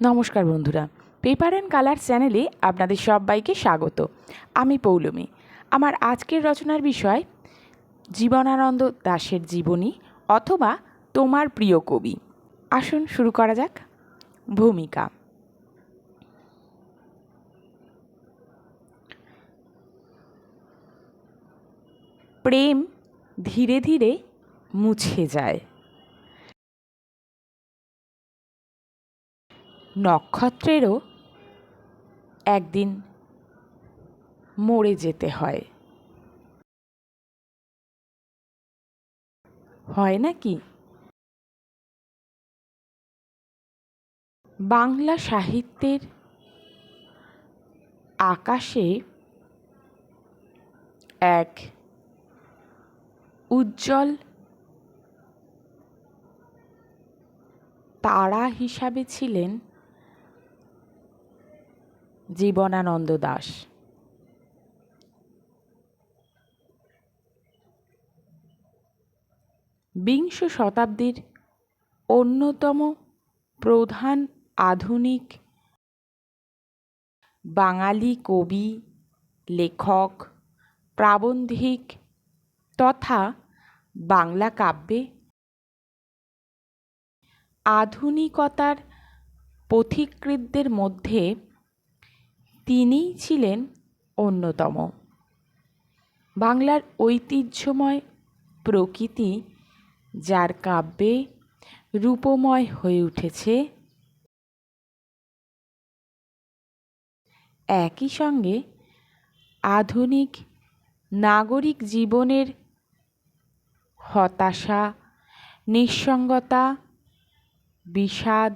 নমস্কার বন্ধুরা। Paper and colour চ্যানেলে আপনাদের সবাইকে স্বাগত। আমি পৌলমী। আমার আজকের রচনার বিষয়, জীবনানন্দ দাশের জীবনী অথবা তোমার প্রিয় কবি। আসুন শুরু করা যাক। ভূমিকা। প্রেম ধীরে ধীরে মুছে যায়। নক্ষত্রেরও একদিন মরে যেতে হয়। হয় নাকি বাংলা সাহিত্যের আকাশে এক উজ্জ্বল তারা হিসাবে ছিলেন জীবনানন্দ দাশ বিংশ শতাব্দীর অন্যতম প্রধান আধুনিক বাঙালি কবি, লেখক, প্রাবন্ধিক তথা বাংলা কাব্যে আধুনিকতার পথিকৃতদের মধ্যে তিনিই ছিলেন অন্যতম। বাংলার ঐতিহ্যময় প্রকৃতি, যার কাব্যে রূপময় হয়ে উঠেছে, একই সঙ্গে আধুনিক নাগরিক জীবনের হতাশা, নিঃসঙ্গতা, বিষাদ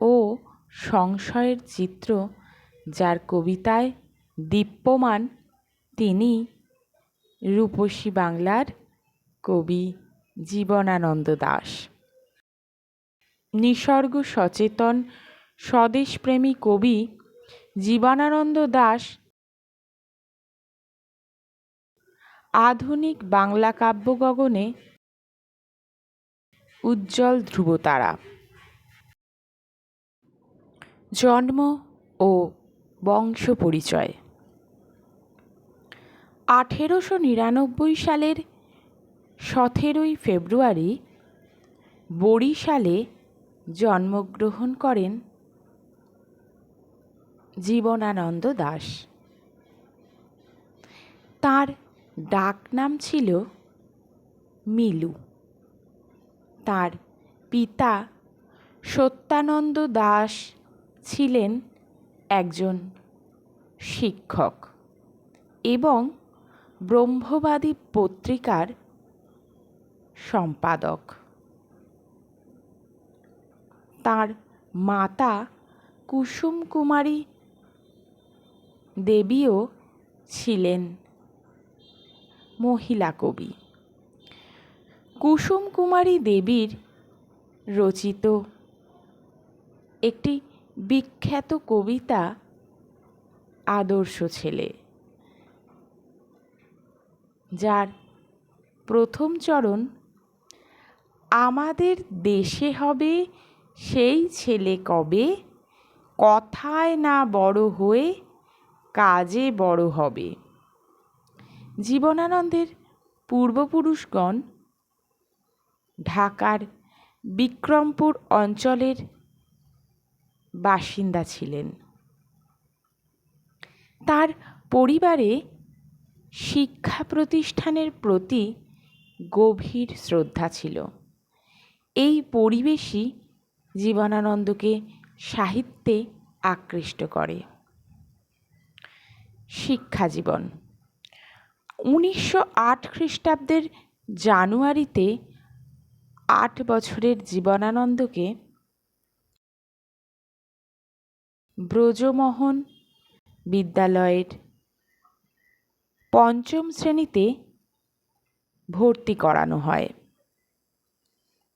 ও সংশয়ের চিত্র যার কবিতায় দীপ্যমান তিনি রূপসী বাংলার কবি জীবনানন্দ দাশ নিসর্গ সচেতন স্বদেশপ্রেমী কবি জীবনানন্দ দাশ আধুনিক বাংলা কাব্য গগনে উজ্জ্বল ধ্রুবতারা। জন্ম ও বংশ পরিচয় আঠেরোশো নিরানব্বই সালের সতেরোই ফেব্রুয়ারি বরিশালে জন্মগ্রহণ করেন জীবনানন্দ দাশ তার ডাকনাম ছিল মিলু। তার পিতা সত্যানন্দ দাস ছিলেন একজন শিক্ষক এবং ব্রহ্মবাদী পত্রিকার সম্পাদক। তার মাতা কুসুম কুমারী দেবীও ছিলেন মহিলা কবি। কুসুম কুমারী দেবীর রচিত একটি বিখ্যাত কবিতা আদর্শ ছেলে। যার প্রথম চরণ, আমাদের দেশে হবে সেই ছেলে কবে? কথায় না বড় হয়ে কাজে বড় হবে। জীবনানন্দের পূর্বপুরুষগণ ঢাকার বিক্রমপুর অঞ্চলের বাসিন্দা ছিলেন। তার পরিবারে শিক্ষা প্রতিষ্ঠানের প্রতি গভীর শ্রদ্ধা ছিল। এই পরিবেশই জীবনানন্দকে সাহিত্যে আকৃষ্ট করে। শিক্ষা জীবন। উনিশশো আট খ্রিস্টাব্দের জানুয়ারিতে আট বছরের জীবনানন্দকে ব্রজমোহন বিদ্যালয়ের পঞ্চম শ্রেণীতে ভর্তি করানো হয়।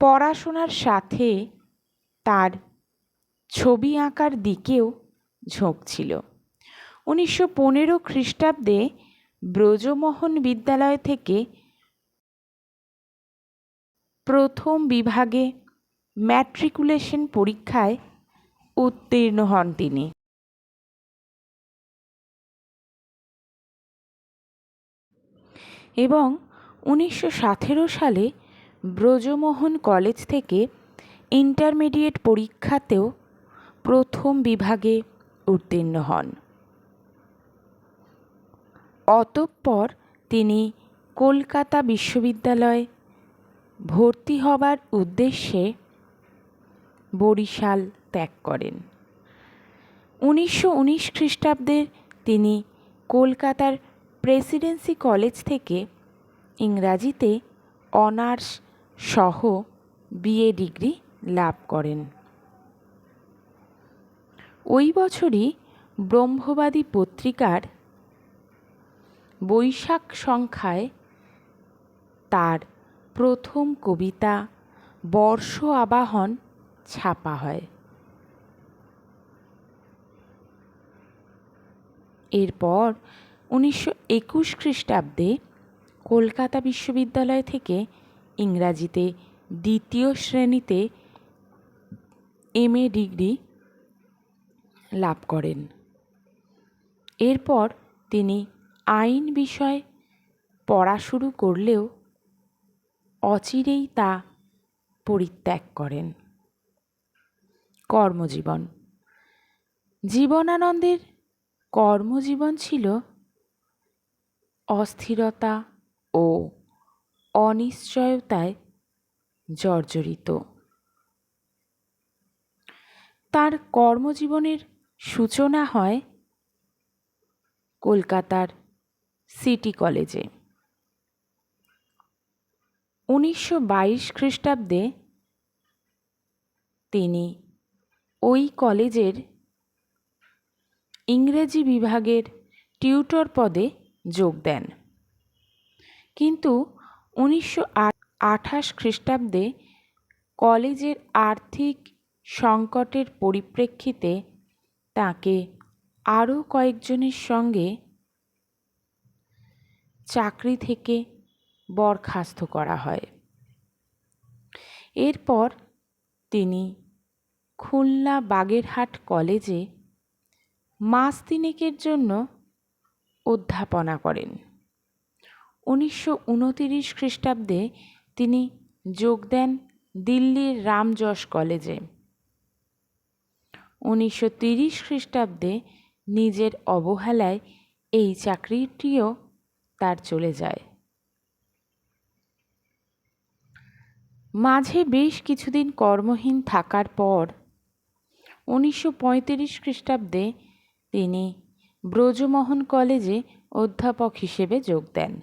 পড়াশোনার সাথে তার ছবি আঁকার দিকেও ঝোঁক ছিল। উনিশশো পনেরো খ্রিস্টাব্দে ব্রজমোহন বিদ্যালয় থেকে প্রথম বিভাগে ম্যাট্রিকুলেশন পরীক্ষায় উত্তীর্ণ হন তিনি। এবং উনিশশো সতেরো সালে ব্রজমোহন কলেজ থেকে ইন্টারমিডিয়েট পরীক্ষাতেও প্রথম বিভাগে উত্তীর্ণ হন। অতঃপর তিনি কলকাতা বিশ্ববিদ্যালয়ে ভর্তি হবার উদ্দেশ্যে বরিশাল ত্যাগ করেন। উনিশশো উনিশ খ্রিস্টাব্দে তিনি কলকাতার প্রেসিডেন্সি কলেজ থেকে ইংরাজিতে অনার্স সহ বিএ ডিগ্রি লাভ করেন। ওই বছরই ব্রহ্মবাদী পত্রিকার বৈশাখ সংখ্যায় তার প্রথম কবিতা বর্ষ আবাহন ছাপা হয়। এরপর উনিশশো একুশ খ্রিস্টাব্দে কলকাতা বিশ্ববিদ্যালয় থেকে ইংরাজিতে দ্বিতীয় শ্রেণীতে এম এ ডিগ্রি লাভ করেন। এরপর তিনি আইন বিষয়ে পড়া শুরু করলেও অচিরেই তা পরিত্যাগ করেন। কর্মজীবন। জীবনানন্দের কর্মজীবন ছিল অস্থিরতা ও অনিশ্চয়তায় জর্জরিত। তার কর্মজীবনের সূচনা হয় কলকাতার সিটি কলেজে। উনিশশো বাইশ খ্রিস্টাব্দে তিনি ওই কলেজের ইংরেজি বিভাগের টিউটর পদে যোগ দেন। কিন্তু উনিশশো আঠাশ খ্রিস্টাব্দে কলেজের আর্থিক সংকটের পরিপ্রেক্ষিতে তাকে আরও কয়েকজনের সঙ্গে চাকরি থেকে বরখাস্ত করা হয়। এরপর তিনি খুলনা বাগেরহাট কলেজে মাস তিনেকের জন্য অধ্যাপনা করেন। উনিশশো উনতিরিশ খ্রিস্টাব্দে তিনি যোগ দেন দিল্লির রামযশ কলেজে। উনিশশো তিরিশ খ্রিস্টাব্দে নিজের অবহেলায় এই চাকরিটিও তার চলে যায়। মাঝে বেশ কিছুদিন কর্মহীন থাকার পর উনিশশো পঁয়ত্রিশ খ্রিস্টাব্দে তিনি ব্রজমোহন কলেজে অধ্যাপক হিসেবে যোগ দেন।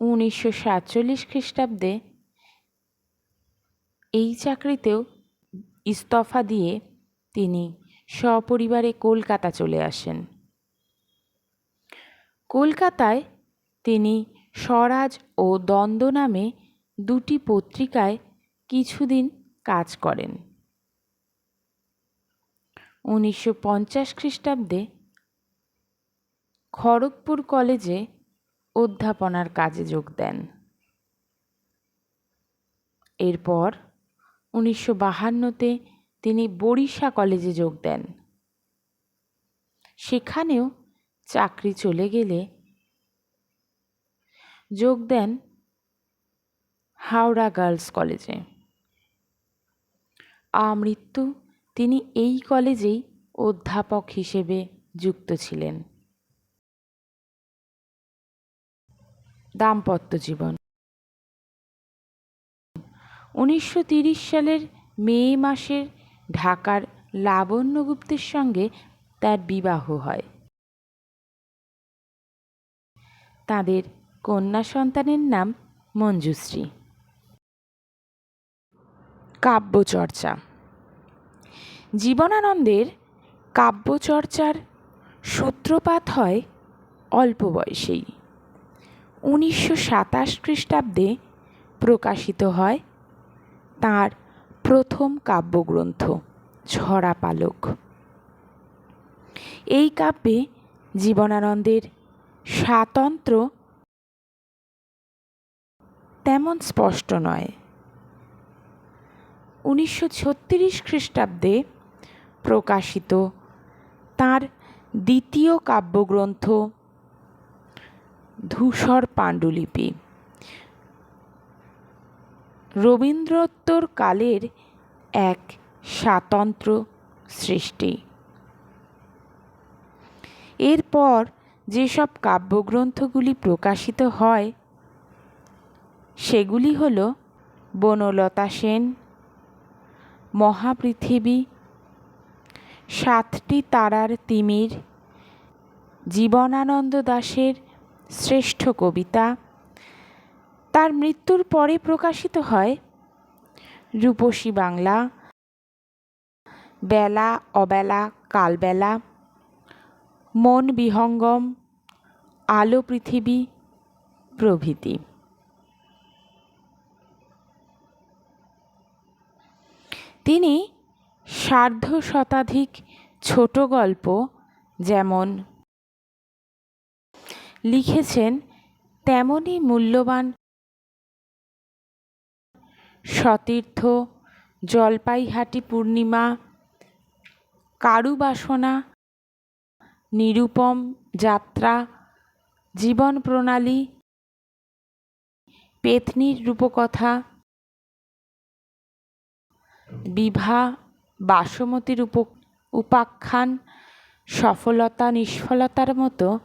উনিশশো সাতচল্লিশ খ্রিস্টাব্দে এই চাকরিতেও ইস্তফা দিয়ে তিনি সপরিবারে কলকাতা চলে আসেন। কলকাতায় তিনি স্বরাজ ও দ্বন্দ্ব নামে দুটি পত্রিকায় কিছুদিন কাজ করেন। উনিশশো পঞ্চাশ খ্রিস্টাব্দে খড়গপুর কলেজে অধ্যাপনার কাজে যোগ দেন। এরপর উনিশশো বাহান্নতে তিনি বরিশা কলেজে যোগ দেন। সেখানেও চাকরি চলে গেলে যোগ দেন হাওড়া গার্লস কলেজে। আমৃত্যু তিনি এই কলেজেই অধ্যাপক হিসেবে যুক্ত ছিলেন। দাম্পত্য জীবন। উনিশশো সালের মে মাসের ঢাকার লাবণ্য গুপ্তের সঙ্গে তার বিবাহ হয়। তাদের কন্যা সন্তানের নাম মঞ্জুশ্রী। কাব্যচর্চা। জীবনানন্দের কাব্যচর্চার সূত্রপাত হয় অল্প বয়সেই। উনিশশো সাতাশ খ্রিস্টাব্দে প্রকাশিত হয় তাঁর প্রথম কাব্যগ্রন্থ, ঝরা পালক। এই কাব্যে জীবনানন্দের স্বাতন্ত্র্য তেমন স্পষ্ট নয়। উনিশশো ছত্রিশ খ্রিস্টাব্দে প্রকাশিত। তার দ্বিতীয় কাব্যগ্রন্থ ধূসর পাণ্ডুলিপি। রবীন্দ্রোত্তর কালের এক স্বাতন্ত্র সৃষ্টি। এরপর যেসব কাব্যগ্রন্থগুলি প্রকাশিত হয়, সেগুলি হল বনলতা সেন, মহাপৃথিবী সাতটি তারার তিমির, জীবনানন্দ দাশের শ্রেষ্ঠ কবিতা। তার মৃত্যুর পরে প্রকাশিত হয় রূপসী বাংলা, বেলা, অবেলা, কালবেলা, মন বিহঙ্গম, আলো পৃথিবী, প্রভৃতি। তিনি সার্ধ শতাধিক ছোট গল্প যেমন লিখেছেন তেমনই মূল্যবান সতীর্থ জলপাইহাটি পূর্ণিমা, কারুবাসনা, নিরুপম যাত্রা, জীবন প্রণালী পেতনির রূপকথা, বিভা বাসমতির উপ, উপাখ্যান সফলতা নিষ্ফলতার মতো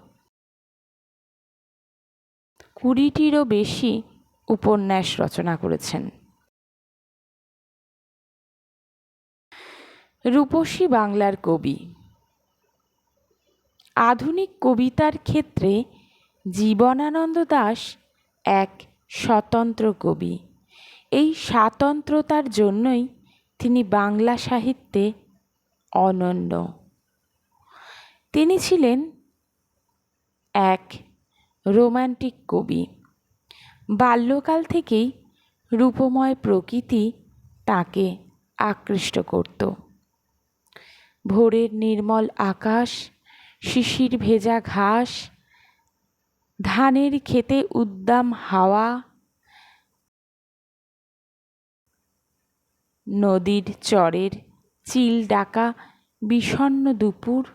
কুড়িটিরও বেশি উপন্যাস রচনা করেছেন। রূপসী বাংলার কবি। আধুনিক কবিতার ক্ষেত্রে জীবনানন্দ দাশ এক স্বতন্ত্র কবি। এই স্বাতন্ত্রতার জন্যই তিনি বাংলা সাহিত্যে অনন্য। তিনি ছিলেন এক রোমান্টিক কবি। বাল্যকাল থেকেই রূপময় প্রকৃতি তাকে আকৃষ্ট করত। ভোরের নির্মল আকাশ, শিশির ভেজা ঘাস, ধানের খেতে উদ্দাম হাওয়া নদীর চরের চিল ডাকা বিষণ্ন দুপুর।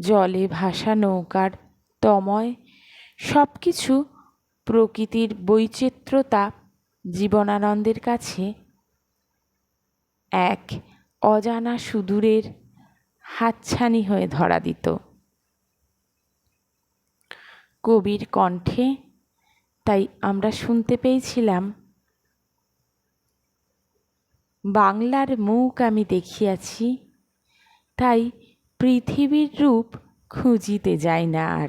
জলে ভাসা নৌকার তময় সব কিছু প্রকৃতির বৈচিত্র্যতা জীবনানন্দের কাছে। এক অজানা সুদূরের হাতছানি হয়ে ধরা দিত। কবির কণ্ঠে, তাই আমরা শুনতে পেয়েছিলাম বাংলার মুখ আমি দেখিয়াছি, তাই পৃথিবীর রূপ খুঁজিতে যাই না আর।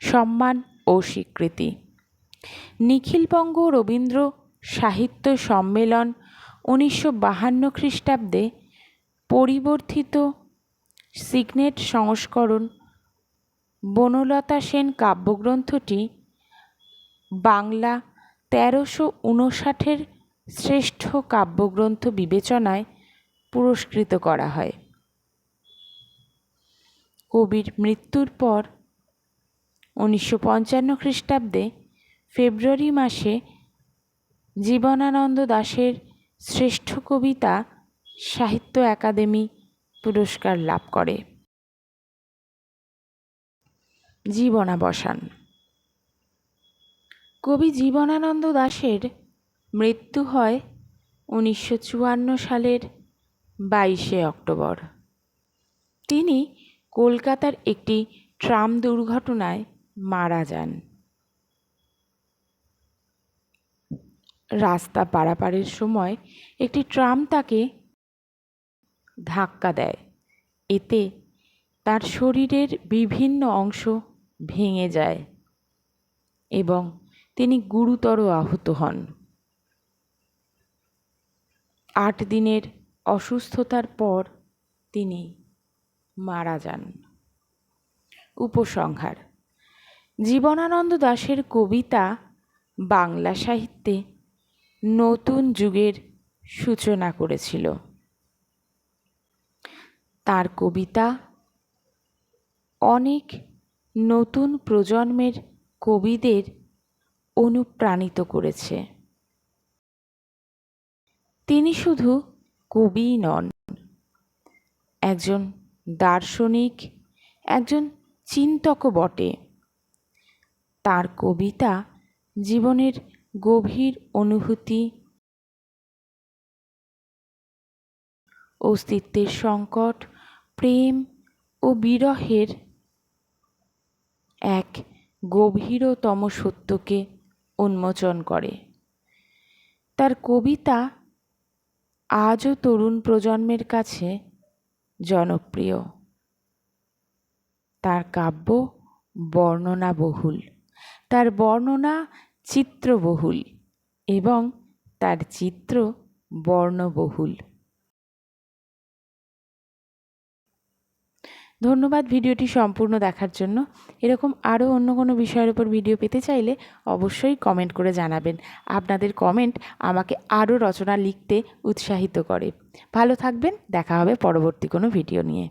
সম্মান ও স্বীকৃতি। নিখিলবঙ্গ রবীন্দ্র সাহিত্য সম্মেলন উনিশশো বাহান্ন খ্রিস্টাব্দে পরিবর্তিত সিগনেট সংস্করণ বনলতা সেন কাব্যগ্রন্থটি বাংলা তেরোশো উনষাটের শ্রেষ্ঠ কাব্যগ্রন্থ বিবেচনায় পুরস্কৃত করা হয়। কবির মৃত্যুর পর উনিশশো পঞ্চান্ন খ্রিস্টাব্দে ফেব্রুয়ারি মাসে জীবনানন্দ দাশের শ্রেষ্ঠ কবিতা সাহিত্য একাডেমি পুরস্কার লাভ করে। জীবনাবসান কবি জীবনানন্দ দাশের মৃত্যু হয় উনিশশো চুয়ান্ন সালের বাইশে অক্টোবর। তিনি কলকাতার একটি ট্রাম দুর্ঘটনায় মারা যান। রাস্তা পারাপারের সময় একটি ট্রাম তাকে ধাক্কা দেয়। এতে তার শরীরের বিভিন্ন অংশ ভেঙে যায় এবং তিনি গুরুতর আহত হন। আট দিনের অসুস্থতার পর তিনি মারা যান। উপসংহার, জীবনানন্দ দাশের কবিতা বাংলা সাহিত্যে নতুন যুগের সূচনা করেছিল। তার কবিতা অনেক নতুন প্রজন্মের কবিদের অনুপ্রাণিত করেছে। তিনি শুধু কবিই নন, একজন দার্শনিক, একজন চিন্তকও বটে। তার কবিতা জীবনের গভীর অনুভূতি, অস্তিত্বের সংকট, প্রেম ও বিরহের এক গভীরতম সত্যকে উন্মোচন করে। তার কবিতা আজও তরুণ প্রজন্মের কাছে জনপ্রিয়। তার কাব্য বর্ণনাবহুল তার বর্ণনা চিত্রবহুল এবং তার চিত্র বর্ণবহুল ধন্যবাদ ভিডিওটি সম্পূর্ণ দেখার জন্য। এরকম আরও অন্য কোনো বিষয়ের উপর ভিডিও পেতে চাইলে অবশ্যই কমেন্ট করে জানাবেন। আপনাদের কমেন্ট আমাকে আরও রচনা লিখতে উৎসাহিত করে। ভালো থাকবেন, দেখা হবে পরবর্তী কোনো ভিডিও নিয়ে।